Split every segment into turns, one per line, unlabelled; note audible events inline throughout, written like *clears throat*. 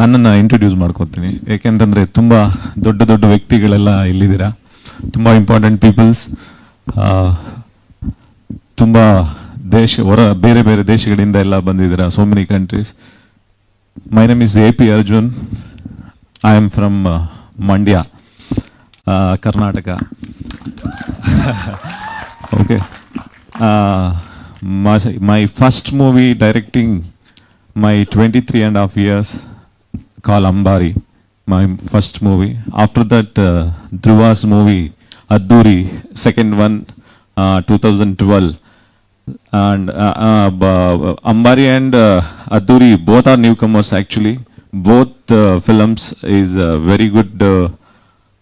ನನ್ನನ್ನು ಇಂಟ್ರೊಡ್ಯೂಸ್ ಮಾಡ್ಕೊತೀನಿ. ಏಕೆಂತಂದರೆ ತುಂಬ ದೊಡ್ಡ ದೊಡ್ಡ ವ್ಯಕ್ತಿಗಳೆಲ್ಲ ಇಲ್ಲಿದ್ದೀರಾ? ತುಂಬ ಇಂಪಾರ್ಟೆಂಟ್ ಪೀಪಲ್ಸ್ ತುಂಬ ದೇಶ, ಹೊರ, ಬೇರೆ ಬೇರೆ ದೇಶಗಳಿಂದ ಎಲ್ಲ ಬಂದಿದ್ದೀರಾ? So many countries my name is A P Arjun I am from Mandya Karnataka okay my first movie directing my 23 *laughs* and a half years. Called ambari my first movie. After that uh, dhruva's movie adduri second one uh, 2012 and uh, uh, b- ambari and uh, adduri both are newcomers actually. Both uh, films is uh, very good uh,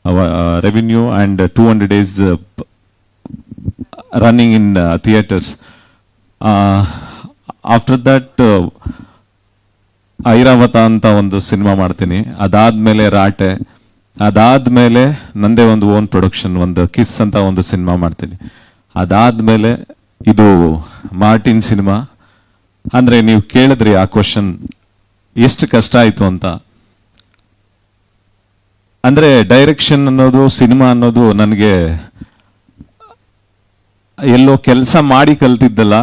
uh, revenue and uh, 200 days uh, running in uh, theaters. Uh, after that, uh, Airavata ಅಂತ ಒಂದು cinema ಮಾಡ್ತೀನಿ. ಅದಾದ್ಮೇಲೆ ರಾಟೆ. ಅದಾದ್ಮೇಲೆ ನಂದೇ ಒಂದು own production ಒಂದು kiss ಅಂತ ಒಂದು ಸಿನಿಮಾ ಮಾಡ್ತೀನಿ. ಅದಾದ್ಮೇಲೆ ಇದು ಮಾರ್ಟಿನ್ ಸಿನಿಮಾ. ಅಂದ್ರೆ ನೀವು ಕೇಳಿದ್ರಿ ಆ ಕ್ವಶನ್ ಎಷ್ಟು ಕಷ್ಟ ಆಯ್ತು ಅಂತ. ಅಂದ್ರೆ ಡೈರೆಕ್ಷನ್ ಅನ್ನೋದು, ಸಿನಿಮಾ ಅನ್ನೋದು ನನಗೆ ಎಲ್ಲೋ ಕೆಲಸ ಮಾಡಿ ಕಲ್ತಿದ್ದಲ್ಲ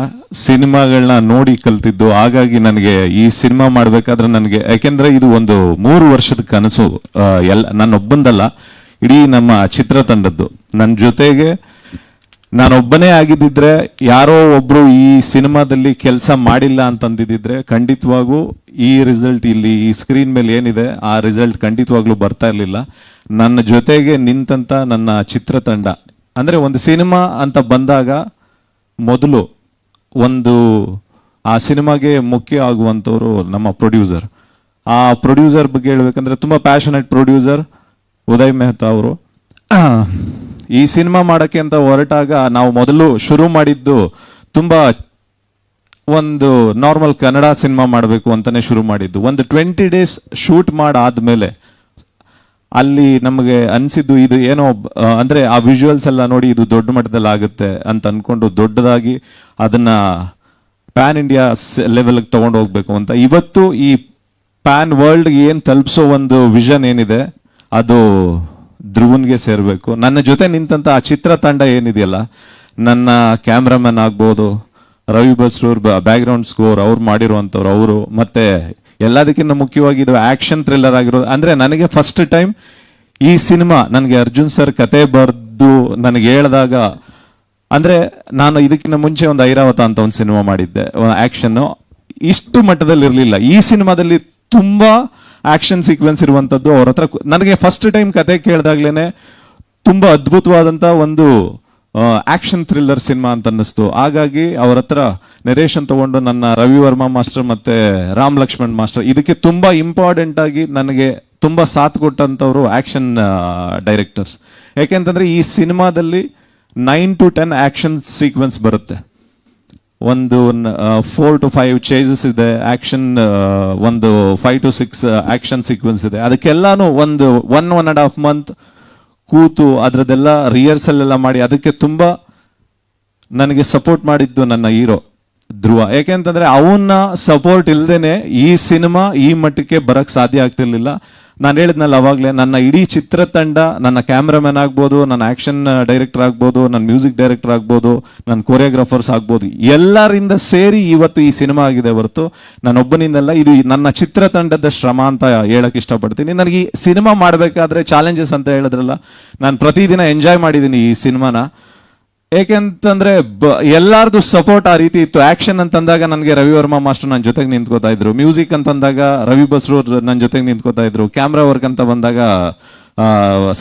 ಸಿನಿಮಾಗಳನ್ನ ನೋಡಿ ಕಲ್ತಿದ್ದು, ಹಾಗಾಗಿ ನನಗೆ ಈ ಸಿನಿಮಾ ಮಾಡಬೇಕಾದ್ರೆ ನನಗೆ, ಯಾಕೆಂದರೆ ಇದು ಒಂದು ಮೂರು ವರ್ಷದ ಕನಸು ಎಲ್ಲ, ನನ್ನೊಬ್ಬಂದಲ್ಲ, ಇಡೀ ನಮ್ಮ ಚಿತ್ರತಂಡದ್ದು ನನ್ನ ಜೊತೆಗೆ ನಾನೊಬ್ಬನೇ ಆಗಿದ್ದಿದ್ರೆ, ಯಾರೋ ಒಬ್ರು ಈ ಸಿನಿಮಾದಲ್ಲಿ ಕೆಲಸ ಮಾಡಿಲ್ಲ ಅಂತಂದಿದ್ದಿದ್ರೆ, ಖಂಡಿತವಾಗೂ ಈ ರಿಸಲ್ಟ್ ಇಲ್ಲಿ, ಈ ಸ್ಕ್ರೀನ್ ಮೇಲೆ ಏನಿದೆ, ಆ ರಿಸಲ್ಟ್ ಖಂಡಿತವಾಗ್ಲೂ ಬರ್ತಾ ಇರಲಿಲ್ಲ. ನನ್ನ ಜೊತೆಗೆ ನಿಂತಂತ ನನ್ನ ಚಿತ್ರತಂಡ ಅಂದ್ರೆ ಒಂದು ಸಿನಿಮಾ ಅಂತ ಬಂದಾಗ ಮೊದಲು ಒಂದು, ಆ ಸಿನಿಮಾಗೆ ಮುಖ್ಯ ಆಗುವಂಥವ್ರು ನಮ್ಮ ಪ್ರೊಡ್ಯೂಸರ್. ಆ ಪ್ರೊಡ್ಯೂಸರ್ ಬಗ್ಗೆ ಹೇಳ್ಬೇಕಂದ್ರೆ ತುಂಬ ಪ್ಯಾಷನೆಟ್ ಪ್ರೊಡ್ಯೂಸರ್ ಉದಯ್ ಮೆಹ್ತಾ ಅವರು. *clears throat* ಈ ಸಿನಿಮಾ ಮಾಡೋಕ್ಕೆ ಅಂತ ಹೊರಟಾಗ ನಾವು ಮೊದಲು ಶುರು ಮಾಡಿದ್ದು ತುಂಬ ಒಂದು ನಾರ್ಮಲ್ ಕನ್ನಡ ಸಿನಿಮಾ ಮಾಡಬೇಕು ಅಂತಲೇ ಶುರು ಮಾಡಿದ್ದು. ಒಂದು ಟ್ವೆಂಟಿ ಡೇಸ್ ಶೂಟ್ ಮಾಡಾದ್ಮೇಲೆ ಅಲ್ಲಿ ನಮಗೆ ಅನಿಸಿದ್ದು ಇದು ಏನೋ ಅಂದರೆ ಆ ವಿಜುವಲ್ಸ್ ಎಲ್ಲ ನೋಡಿ ಇದು ದೊಡ್ಡ ಮಟ್ಟದಲ್ಲಿ ಆಗುತ್ತೆ ಅಂತ ಅಂದ್ಕೊಂಡು ದೊಡ್ಡದಾಗಿ ಅದನ್ನು ಪ್ಯಾನ್ ಇಂಡಿಯಾ ಲೆವೆಲ್ಗೆ ತೊಗೊಂಡು ಹೋಗ್ಬೇಕು ಅಂತ. ಇವತ್ತು ಈ ಪ್ಯಾನ್ ವರ್ಲ್ಡ್ಗೆ ಏನು ತಲುಪಿಸೋ ಒಂದು ವಿಷನ್ ಏನಿದೆ, ಅದು ಧ್ರುವನ್ಗೆ ಸೇರಬೇಕು. ನನ್ನ ಜೊತೆ ನಿಂತಂಥ ಆ ಚಿತ್ರತಂಡ ಏನಿದೆಯಲ್ಲ, ನನ್ನ ಕ್ಯಾಮ್ರಾಮನ್ ಆಗ್ಬೋದು, ರವಿ ಬಸ್ರೂರ್ ಬ್ಯಾಕ್ಗ್ರೌಂಡ್ ಸ್ಕೋರ್ ಅವ್ರು ಮಾಡಿರುವಂಥವ್ರು ಅವರು, ಮತ್ತೆ ಎಲ್ಲದಕ್ಕಿಂತ ಮುಖ್ಯವಾಗಿ ಇದು ಆಕ್ಷನ್ ಥ್ರಿಲ್ಲರ್ ಆಗಿರೋದು. ಅಂದರೆ ನನಗೆ ಫಸ್ಟ್ ಟೈಮ್ ಈ ಸಿನಿಮಾ ನನಗೆ ಅರ್ಜುನ್ ಸರ್ ಕತೆ ಬರೆದು ನನಗೆ ಹೇಳಿದಾಗ, ಅಂದರೆ ನಾನು ಇದಕ್ಕಿಂತ ಮುಂಚೆ ಒಂದು ಐರಾವತ ಅಂತ ಒಂದು ಸಿನಿಮಾ ಮಾಡಿದ್ದೆ ಆ್ಯಕ್ಷನ್ನು ಇಷ್ಟು ಮಟ್ಟದಲ್ಲಿ ಇರಲಿಲ್ಲ. ಈ ಸಿನಿಮಾದಲ್ಲಿ ತುಂಬ ಆ್ಯಕ್ಷನ್ ಸೀಕ್ವೆನ್ಸ್ ಇರುವಂಥದ್ದು ಅವ್ರ ಹತ್ರ ನನಗೆ ಫಸ್ಟ್ ಟೈಮ್ ಕತೆ ಕೇಳಿದಾಗ್ಲೇ ತುಂಬ ಅದ್ಭುತವಾದಂಥ ಒಂದು ಆಕ್ಷನ್ ಥ್ರಿಲ್ಲರ್ ಸಿನಿಮಾ ಅಂತ ಅನ್ನಿಸ್ತು ಹಾಗಾಗಿ ಅವ್ರ ಹತ್ರ ನೆರೇಷನ್ ತಗೊಂಡು ನನ್ನ ರವಿ ವರ್ಮಾ ಮಾಸ್ಟರ್ ಮತ್ತೆ ರಾಮ್ ಲಕ್ಷ್ಮಣ್ ಮಾಸ್ಟರ್, ಇದಕ್ಕೆ ತುಂಬಾ ಇಂಪಾರ್ಟೆಂಟ್ ಆಗಿ ನನಗೆ ತುಂಬಾ ಸಾಥ್ ಕೊಟ್ಟಂಥವ್ರು ಆ್ಯಕ್ಷನ್ ಡೈರೆಕ್ಟರ್ಸ್ ಯಾಕೆಂತಂದ್ರೆ ಈ ಸಿನಿಮಾದಲ್ಲಿ nine to ten action sequence ಬರುತ್ತೆ. ಒಂದು ಫೋರ್ ಟು ಫೈವ್ ಚೇಜಸ್ ಇದೆ ಆ್ಯಕ್ಷನ್ ಒಂದು five to six action sequence ಇದೆ. ಅದಕ್ಕೆಲ್ಲಾನು ಒಂದು one one and half month ಕೂತು ಅದರದೆಲ್ಲ ರಿಹರ್ಸಲ್ ಎಲ್ಲ ಮಾಡಿ ಅದಕ್ಕೆ ತುಂಬ ನನಗೆ ಸಪೋರ್ಟ್ ಮಾಡಿದ್ದು ನನ್ನ ಹೀರೋ, ಧ್ರುವ. ಯಾಕೆಂತಂದ್ರೆ ಅವನ್ನ ಸಪೋರ್ಟ್ ಇಲ್ಲದೇನೆ ಈ ಸಿನಿಮಾ ಈ ಮಟ್ಟಕ್ಕೆ ಬರಕ್ ಸಾಧ್ಯ ಆಗ್ತಿರ್ಲಿಲ್ಲ. ನಾನು ಹೇಳಿದ್ನಲ್ಲ ಅವಾಗಲೇ, ನನ್ನ ಇಡೀ ಚಿತ್ರತಂಡ ನನ್ನ ಕ್ಯಾಮ್ರಾಮನ್ ಆಗ್ಬೋದು, ನನ್ನ ಆ್ಯಕ್ಷನ್ ಡೈರೆಕ್ಟರ್ ಆಗ್ಬೋದು, ನನ್ನ ಮ್ಯೂಸಿಕ್ ಡೈರೆಕ್ಟರ್ ಆಗ್ಬೋದು, ನನ್ನ ಕೊರಿಯೋಗ್ರಾಫರ್ಸ್ ಆಗ್ಬೋದು, ಎಲ್ಲರಿಂದ ಸೇರಿ ಇವತ್ತು ಈ ಸಿನಿಮಾ ಆಗಿದೆ ಹೊರತು. ನಾನೊಬ್ಬನಿಂದಲ್ಲ, ಇದು ನನ್ನ ಚಿತ್ರತಂಡದ ಶ್ರಮ ಅಂತ ಹೇಳಕ್ಕೆ ಇಷ್ಟಪಡ್ತೀನಿ. ನನಗೆ ಈ ಸಿನಿಮಾ ಮಾಡಬೇಕಾದ್ರೆ ಚಾಲೆಂಜಸ್ ಅಂತ ಹೇಳಿದ್ರಲ್ಲ, ನಾನು ಪ್ರತಿದಿನ ಎಂಜಾಯ್ ಮಾಡಿದ್ದೀನಿ ಈ ಸಿನಿಮಾನ. ಏಕೆಂತಂದ್ರೆ ಎಲ್ಲಾರ್ದು ಸಪೋರ್ಟ್ ಆ ರೀತಿ ಇತ್ತು. ಆಕ್ಷನ್ ಅಂತಂದಾಗ ನನಗೆ ರವಿ ವರ್ಮಾ ಮಾಸ್ಟರ್ ನನ್ನ ಜೊತೆಗೆ ನಿಂತ್ಕೋತಾ ಇದ್ರು. ಮ್ಯೂಸಿಕ್ ಅಂತಂದಾಗ ರವಿ ಬಸ್ರೂರ್ ನನ್ನ ಜೊತೆಗೆ ನಿಂತ್ಕೋತಾ ಇದ್ರು. ಕ್ಯಾಮ್ರಾ ವರ್ಕ್ ಅಂತ ಬಂದಾಗ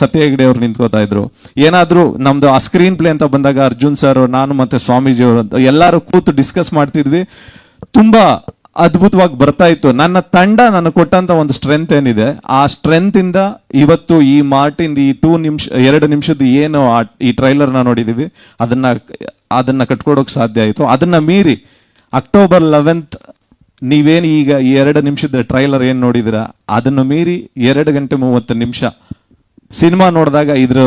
ಸತ್ಯ ಹೆಗ್ಡೆ ಅವ್ರು ನಿಂತ್ಕೋತಾ ಇದ್ರು. ಏನಾದರೂ ನಮ್ದು ಆ ಸ್ಕ್ರೀನ್ ಪ್ಲೇ ಅಂತ ಬಂದಾಗ ಅರ್ಜುನ್ ಸರ್ ನಾನು ಮತ್ತೆ ಸ್ವಾಮೀಜಿ ಅವರು ಎಲ್ಲರೂ ಕೂತು ಡಿಸ್ಕಸ್ ಮಾಡ್ತಿದ್ವಿ. ತುಂಬಾ ಅದ್ಭುತವಾಗಿ ಬರ್ತಾ ಇತ್ತು. ನನ್ನ ತಂಡ ನನಗೆ ಕೊಟ್ಟಂತ ಒಂದು ಸ್ಟ್ರೆಂತ್ ಏನಿದೆ, ಆ ಸ್ಟ್ರೆಂತ್ ಇಂದ ಇವತ್ತು ಈ ಮಾರ್ಟಿನ್ ಈ ಟೂ ನಿಮಿಷ, ಎರಡು ನಿಮಿಷದ ಏನು ಈ ಟ್ರೈಲರ್ನ ನೋಡಿದೀವಿ. ಅದನ್ನ ಅದನ್ನ ಕಟ್ಕೊಡೋಕೆ ಸಾಧ್ಯ ಆಯಿತು. ಅದನ್ನ ಮೀರಿ ಅಕ್ಟೋಬರ್ ಲೆವೆಂತ್ ನೀವೇನು ಈಗ ಈ ಎರಡು ನಿಮಿಷದ ಟ್ರೈಲರ್ ಏನು ನೋಡಿದಿರ, ಅದನ್ನು ಮೀರಿ ಎರಡು ಗಂಟೆ ಮೂವತ್ತು ನಿಮಿಷ ಸಿನಿಮಾ ನೋಡಿದಾಗ ಇದ್ರ,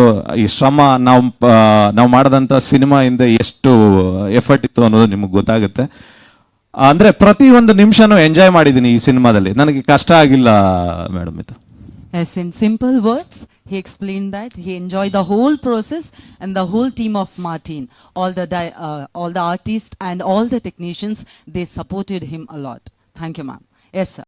ಈ ಶ್ರಮ ನಾವು ನಾವು ಮಾಡಿದಂಥ ಸಿನಿಮಾ ಇಂದ ಎಷ್ಟು ಎಫರ್ಟ್ ಇತ್ತು ಅನ್ನೋದು ನಿಮಗೆ ಗೊತ್ತಾಗುತ್ತೆ. ಅಂದ್ರೆ ಪ್ರತಿ ಒಂದು ನಿಮಿಷನೂ ಎಂಜಾಯ್ ಮಾಡಿದ್ದೀನಿ ಈ ಸಿನಿಮಾದಲ್ಲಿ ನನಗೆ ಕಷ್ಟ ಆಗಿಲ್ಲ ಮೇಡಮ್ ಇದು
words, he explained that he enjoyed the whole process and the whole team of Martin, all the di- uh, all the artists and all the technicians, they supported him a lot. Thank you, ma'am. Yes, sir.